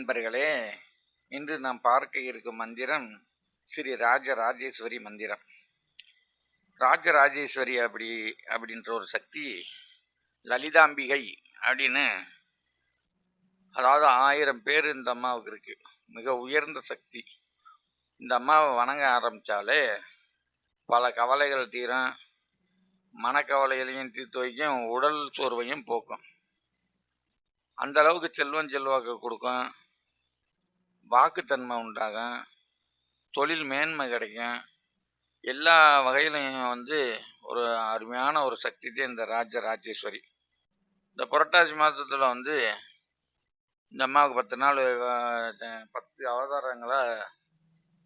நண்பர்களே இன்று நாம் பார்க்க இருக்கும் மந்திரம் ஸ்ரீ ராஜராஜேஸ்வரி மந்திரம். ராஜராஜேஸ்வரி அப்படி அப்படின்ற ஒரு சக்தி லலிதாம்பிகை அப்படின்னு அதாவது ஆயிரம் பேர் இந்த அம்மாவுக்கு இருக்கு. மிக உயர்ந்த சக்தி. இந்த அம்மாவை வணங்க ஆரம்பிச்சாலே பல கவலைகள் தீரும். மனக்கவலைகளையும் தீர்த்து வைக்கும் உடல் சோர்வையும் போக்கும். அந்த அளவுக்கு செல்வம் செல்வாக்கு கொடுக்கும். வாக்குத்தன்மை உண்டாகும் தொழில் மேன்மை கிடைக்கும். எல்லா வகையிலையும் வந்து ஒரு அருமையான ஒரு சக்தி தான் இந்த ராஜ ராஜேஸ்வரி. இந்த புரட்டாசி மாதத்தில் வந்து இந்த அம்மாவுக்கு பத்து நாள் பத்து அவதாரங்களை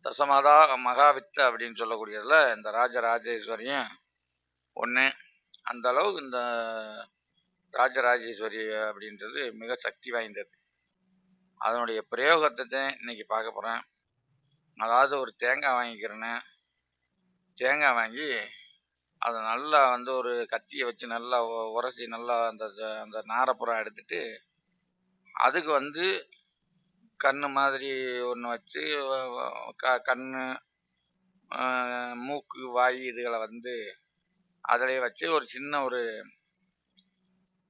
தசமாதா மகாவித்த அப்படின்னு சொல்லக்கூடியதில் இந்த ராஜ ராஜேஸ்வரியும் ஒன்று அந்த அளவுக்கு இந்த ராஜராஜேஸ்வரி அப்படின்றது மிக சக்தி வாய்ந்தது. அதனுடைய பிரயோகத்தை தான் இன்னைக்கு பார்க்க போகிறேன் அதாவது ஒரு தேங்காய் வாங்கிக்கிறேன்னு. தேங்காய் வாங்கி அதை நல்லா வந்து ஒரு கத்தியை வச்சு நல்லா உரசி நல்லா அந்த அந்த நாரப்புறம் எடுத்துட்டு அதுக்கு வந்து கண்ணு மாதிரி ஒன்று வச்சு க கண்ணு மூக்கு வாய் இதுகளை வந்து அதிலே வச்சு ஒரு சின்ன ஒரு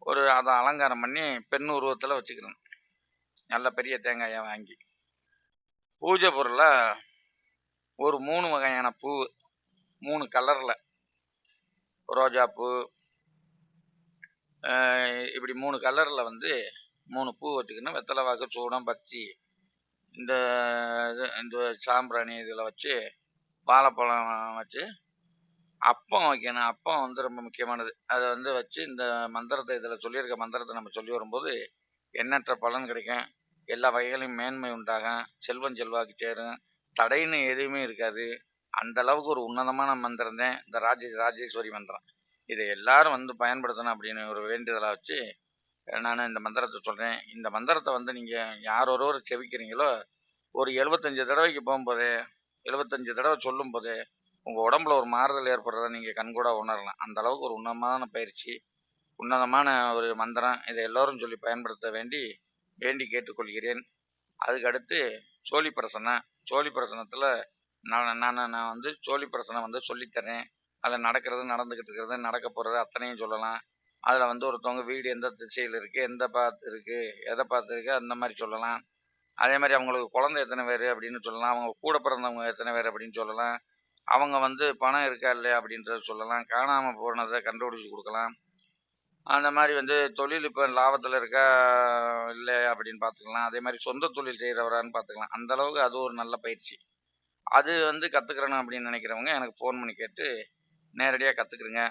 ஒரு அதை அலங்காரம் பண்ணி பெண் உருவத்தில் வச்சுக்கிறேன் நல்ல பெரிய தேங்காயை வாங்கி. பூஜை பொருளை ஒரு மூணு வகையான பூ மூணு கலரில். ரோஜாப்பூ இப்படி மூணு கலரில் வந்து மூணு பூ வச்சுக்கணும் வெத்தலை வாக்கு சூடம் பத்தி இந்த இது இந்த சாம்பிராணி இதில் வச்சு வாழைப்பழம் வச்சு அப்பம் வைக்கணும். அப்பம் வந்து ரொம்ப முக்கியமானது. அதை வந்து வச்சு இந்த மந்திரத்தை இதில் சொல்லியிருக்க மந்திரத்தை நம்ம சொல்லி வரும்போது எண்ணற்ற பலன் கிடைக்கும். எல்லா வகைகளையும் மேன்மை உண்டாகும். செல்வம் செல்வாக்கு சேரும். தடைன்னு எதுவுமே இருக்காது. அந்த அளவுக்கு ஒரு உன்னதமான மந்திரம் தான் இந்த ராஜே ராஜேஸ்வரி மந்திரம். இதை எல்லாரும் வந்து பயன்படுத்தணும் அப்படின்னு ஒரு வேண்டுதலாக வச்சு நான் இந்த மந்திரத்தை சொல்கிறேன் இந்த மந்திரத்தை வந்து நீங்கள் யார் ஒருவர் செவிக்கிறீங்களோ ஒரு எழுபத்தஞ்சு தடவைக்கு போகும்போதே எழுபத்தஞ்சு தடவை சொல்லும் போதே உங்கள் உடம்புல ஒரு மாறுதல் ஏற்படுறத நீங்கள் கண்கூட உணரலாம். அந்த அளவுக்கு ஒரு உன்னதமான பயிற்சி உன்னதமான ஒரு மந்திரம். இதை எல்லோரும் சொல்லி பயன்படுத்த வேண்டி வேண்டி கேட்டுக்கொள்கிறேன். அதுக்கடுத்து சோழி பிரசனம் சோழி பிரசனத்தில் நான் நான் நான் வந்து சோழி பிரசனம் வந்து சொல்லித்தரேன். அதில் நடக்கிறது நடந்துக்கிட்டு இருக்கிறது நடக்க போகிறது அத்தனையும் சொல்லலாம். அதில் வந்து ஒருத்தவங்க வீடு எந்த திசையில் இருக்குது எந்த பார்த்து இருக்குது எதை பார்த்து இருக்குது அந்த மாதிரி சொல்லலாம். அதே மாதிரி அவங்களுக்கு குழந்தை எத்தனை பேர் அப்படின்னு சொல்லலாம். அவங்க கூட பிறந்தவங்க எத்தனை பேர் அப்படின்னு சொல்லலாம். அவங்க வந்து பணம் இருக்கா இல்லையா அப்படின்றத சொல்லலாம். காணாமல் போனதை கண்டுபிடிச்சி கொடுக்கலாம். அந்த மாதிரி வந்து தொழில் இப்போ லாபத்தில் இருக்கா இல்லை அப்படின்னு பார்த்துக்கலாம். அதே மாதிரி சொந்த தொழில் செய்கிறவரான்னு பார்த்துக்கலாம். அந்த அளவுக்கு அது ஒரு நல்ல பயிற்சி. அது வந்து கற்றுக்கிறணும் அப்படின்னு நினைக்கிறவங்க எனக்கு ஃபோன் பண்ணி கேட்டு நேரடியாக கற்றுக்குறேங்க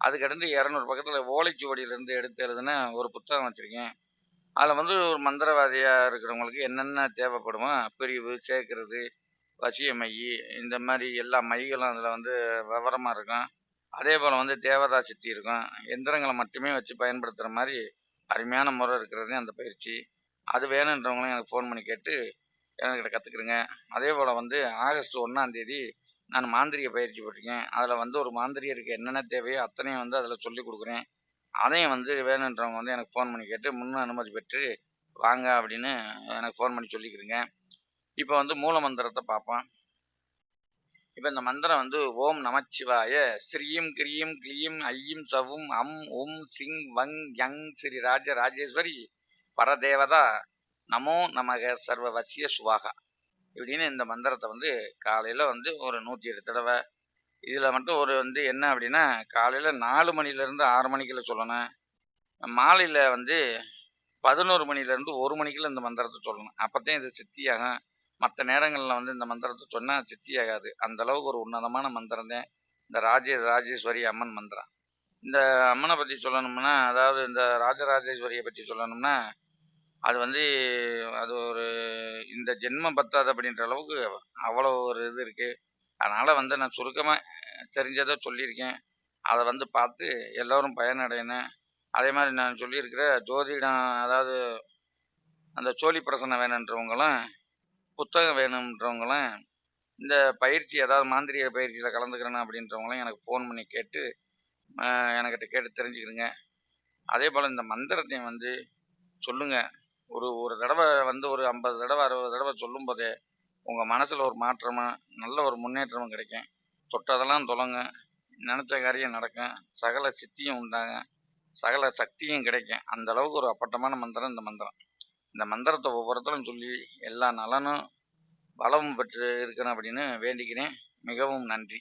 அதுக்கடுத்து இரநூறு பக்கத்தில் ஓலைச்சுவடியிலேருந்து எடுத்து எழுதுன ஒரு புத்தகம் வச்சுருக்கேன். அதில் வந்து ஒரு மந்திரவாதியாக இருக்கிறவங்களுக்கு என்னென்ன தேவைப்படுமோ பிரிவு சேர்க்கறது வசிய மை இந்த மாதிரி எல்லா மைகளும் அதில் வந்து விவரமாக இருக்கும். அதே போல் வந்து தேவதா சக்தி இருக்கும். எந்திரங்களை மட்டுமே வச்சு பயன்படுத்துகிற மாதிரி அருமையான முறை இருக்கிறது அந்த பயிற்சி. அது வேணுன்றவங்களும் எனக்கு ஃபோன் பண்ணி கேட்டு என்கிட்ட கற்றுக்குறேங்க அதே போல் வந்து ஆகஸ்ட் ஒன்றாந்தேதி நான் மாந்திரிக பயிற்சி போட்டிருக்கேன். அதில் வந்து ஒரு மாந்திரியருக்கு என்னென்ன தேவையோ அத்தனையும் வந்து அதில் சொல்லி கொடுக்குறேன். அதையும் வந்து வேணுன்றவங்க வந்து எனக்கு ஃபோன் பண்ணி கேட்டு முன்ன அனுமதி பெற்று வாங்க அப்படின்னு எனக்கு ஃபோன் பண்ணி சொல்லிக்கிறேங்க இப்போ வந்து மூல மந்திரத்தை பார்ப்போம். இப்போ இந்த மந்திரம் வந்து ஓம் நமச்சிவாய ஸ்ரீம் கிரீம் கிளீம் ஐயும் சவும் அம் உம் சிங் வங் யங் ஸ்ரீ ராஜ ராஜேஸ்வரி பரதேவதா நமோ நமக சர்வ வசிய சுவாகா. இப்படின்னு இந்த மந்திரத்தை வந்து காலையில் வந்து ஒரு நூற்றி எட்டு தடவை. இதில் மட்டும் ஒரு வந்து என்ன அப்படின்னா காலையில் நாலு மணிலேருந்து ஆறு மணிக்குள்ள சொல்லணும். மாலையில் வந்து பதினோரு மணிலேருந்து ஒரு மணிக்குள்ள இந்த மந்திரத்தை சொல்லணும். அப்போ தான் இது சித்தியாகும். மற்ற நேரங்களில் வந்து இந்த மந்திரத்தை சொன்னால் சித்தியாகாது அந்த அளவுக்கு ஒரு உன்னதமான மந்திரம் தான் இந்த ராஜே ராஜேஸ்வரி அம்மன் மந்திரம். இந்த அம்மனை பற்றி சொல்லணும்னா அதாவது இந்த ராஜராஜேஸ்வரியை பற்றி சொல்லணும்னா அது வந்து அது ஒரு இந்த ஜென்மம் பத்தாது அப்படின்ற அளவுக்கு அவ்வளோ ஒரு இது இருக்குது அதனால் வந்து நான் சுருக்கமாக தெரிஞ்சதை சொல்லியிருக்கேன். அதை வந்து பார்த்து எல்லோரும் பயனடையணும். அதே மாதிரி நான் சொல்லியிருக்கிற ஜோதிடம் அதாவது அந்த சோழி பிரசனை வேணுன்றவங்களும் புத்தகம் வேணுன்றவங்களாம் இந்த பயிற்சி ஏதாவது மாந்திரிக பயிற்சியில் கலந்துக்கிறேன் அப்படின்றவங்களும் எனக்கு ஃபோன் பண்ணி கேட்டு எனக்கிட்ட என்கிட்ட கேட்டு தெரிஞ்சுக்கிறேங்க அதே போல் இந்த மந்திரத்தையும் வந்து சொல்லுங்கள் ஒரு ஒரு தடவை வந்து ஒரு ஐம்பது தடவை அறுபது தடவை சொல்லும் போதே உங்கள் மனசில் ஒரு மாற்றமும் நல்ல ஒரு முன்னேற்றமும் கிடைக்கும். தொட்டதெல்லாம் தொலைங்க நினச்ச காரியம் நடக்கும் சகல சித்தியும் உண்டாங்க சகல சக்தியும் கிடைக்கும். அந்த அளவுக்கு ஒரு அப்பட்டமான மந்திரம் இந்த மந்திரம். இந்த மந்திரத்தை ஒவ்வொருத்தரும் சொல்லி எல்லா நலனும் வளமும் பெற்று இருக்கணும் அப்படின்னு வேண்டிக்கிறேன். மிகவும் நன்றி.